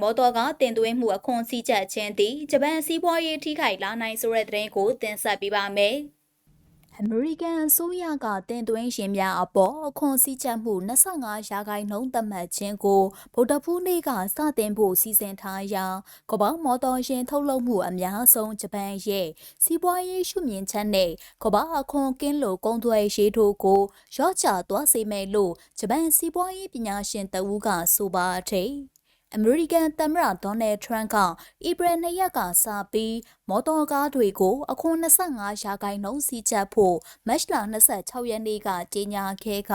မော်တော်ကားတင်သွင်းမှုအခွန်စည်းချက်ခြင်းသည်ဂျပန်စီးပွားရေးထိခိုက်လာနိုင်ဆိုတဲ့သတင်းကိုတင်ဆက်ပေးပါမယ်။အမေရိကန်အစိုးရကတင်သွင်းရှင်များအပေါ်အခွန်စည်းချက်မှု25ရာခိုင်နှုန်းသတ်မှတ်ခြင်းကိုဗုဒ္ဓဖူးနေ့ကစတင်ဖို့စီစဉ်ထားရာကမ္ဘာမော်တော်ယာဉ်ထုတ်လုပ်မှုအများဆုံးဂျပန်ရဲ့စီးပွားရေးရှုမြင်ချက်နဲ့ကမ္ဘာအခွန်ကင်းလို့ကုန်သွယ်ရေးတို့ကိုရော့ချသွားစေမယ်လို့ဂျပန်စီးပွားရေးပညာရှင်တဦးကဆိုပါတယ်။ အမေရိကန်သမ္မတဒေါ်နယ်ထရန့်ကဧပြီ၂ရက်ကစပြီးမော်တော်ကားတွေကိုအခွန်25ရာခိုင်နှုန်းစီချက်ဖို့မတ်လ26ရက်နေ့ကကြေညာခဲ့က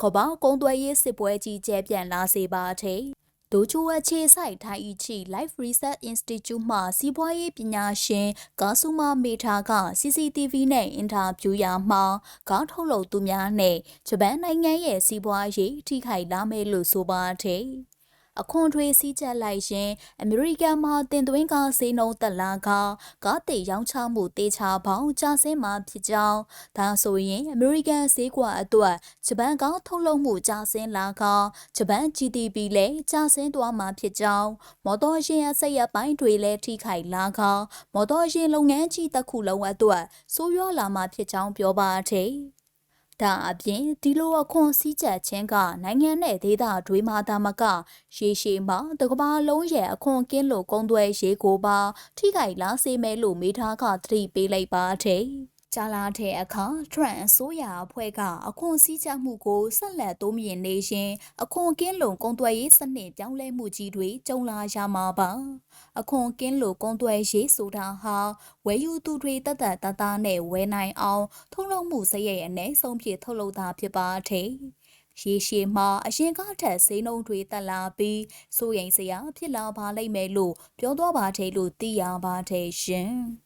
ကမ္ဘာကုန်သွယ်ရေးစစ်ပွဲကြီးကျယ်ပြန့်လာစေပါတယ်။ဒိုချိုအခြေဆိုင်ထိုင်အချီ Life Research Institute မှစီးပွားရေးပညာရှင်ကာဆူမာမေထာက CCTV နဲ့အင်တာဗျူးရာမှာကားထုတ်လုပ်သူများနဲ့ဂျပန်နိုင်ငံရဲ့စီးပွားရေးထိခိုက်လာမယ်လို့ဆိုပါတယ်။ အခွန်ထွေးစည်းချက်လိုက်ရင်အမေရိကန်မှာတင်သွင်းကားစေးနှုန်းတက်လာကကားတေရောင်းချမှုတေချာပေါင်းကျဆင်းမှာဖြစ်ကြောင်းဒါဆိုရင်အမေရိကန်ဈေးကွက်အတွက်ဂျပန်ကားထုတ်လုပ်မှုကျဆင်းလာကဂျပန် GDP လည်းကျဆင်းသွားမှာဖြစ်ကြောင်းမော်တော်ယာဉ်အစိပ်အပိုင်းတွေလည်းထိခိုက်လာကမော်တော်ယာဉ်လုပ်ငန်းကြီးတစ်ခုလုံးအတွက်ဆိုးရွားလာမှာဖြစ်ကြောင်းပြောပါတယ် ဒါအပြင်ဒီလိုအခွန်စည်းချက်ခြင်းကနိုင်ငံနဲ့ဒေသတွေမှာသာမကရေရှည်မှာတကဘာလုံးရဲ့အခွန်ကင်းလို့ကုန်းသွဲရေးကိုပါ ထိခိုက်လာစေမယ်လို့မိသားကသတိပေးလိုက်ပါတယ် ကြာလာတဲ့အခါထရန့်အစိုးရအဖွဲ့ကအခွန်စည်းကြမှုကိုဆက်လက်တိုးမြင့်နေရင်အခွန်ကင်းလုံကုန်သွယ်ရေးစနစ်ပြောင်းလဲမှုကြီးတွေကြုံလာရမှာပါအခွန်ကင်းလုံကုန်သွယ်ရေးဆိုတာဟာဝယ်ယူသူတွေတတ်တတ်တသားနဲ့ဝယ်နိုင်အောင်ထုတ်လုပ်မှုစရိတ်အနည်းဆုံးဖြစ်ထုတ်လုပ်တာဖြစ်ပါတယ်ရေရှည်မှာအရင်ကထက်ဈေးနှုန်းတွေတက်လာပြီးစိုးရိမ်စရာဖြစ်လာပါလိမ့်မယ်လို့ပြောသွားပါတယ်လို့သိရပါတယ်ရှင်။